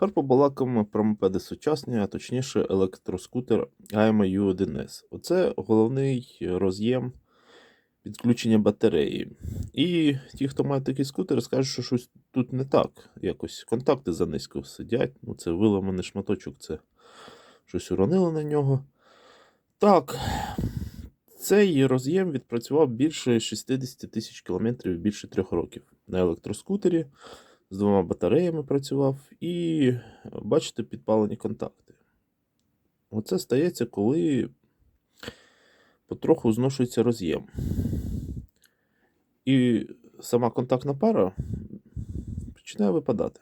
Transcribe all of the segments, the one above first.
Тепер побалакаємо про мопеди сучасні, а точніше електроскутер AMA U1S. Оце головний роз'єм підключення батареї. І ті, хто має такий скутер, скажуть, що щось тут не так. Якось контакти занизько сидять. Ну, це виламаний шматочок, це щось уронили на нього. Так, цей роз'єм відпрацював більше 60 тисяч кілометрів більше трьох років на електроскутері. З двома батареями працював, і бачите, підпалені контакти. Оце стається, коли потроху зношується роз'єм. І сама контактна пара починає випадати.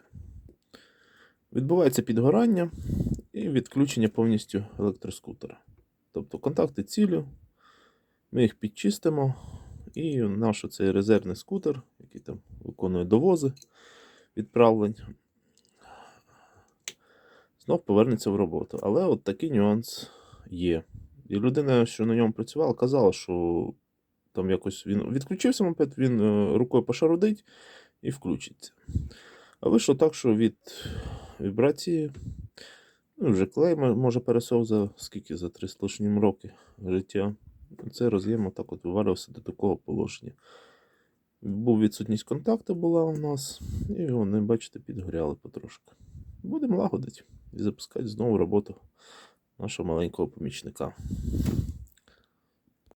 Відбувається підгорання і відключення повністю електроскутера. Тобто контакти цілі, ми їх підчистимо, і наш цей резервний скутер, який там виконує довози відправлень, знов повернеться в роботу. Але от такий нюанс є. І людина, що на ньому працювала, казала, що там якось він відключився мопед, він е, рукою пошарудить і включиться. А вийшло так, що від вібрації, ну, вже клей може пересох за скільки, за три з лишнім роки життя. Це роз'єм отак от вивалювався до такого положення. Був відсутність контакту була у нас, і вони, бачите, підгоряли потрошки. Будемо лагодити і запускати знову роботу нашого маленького помічника.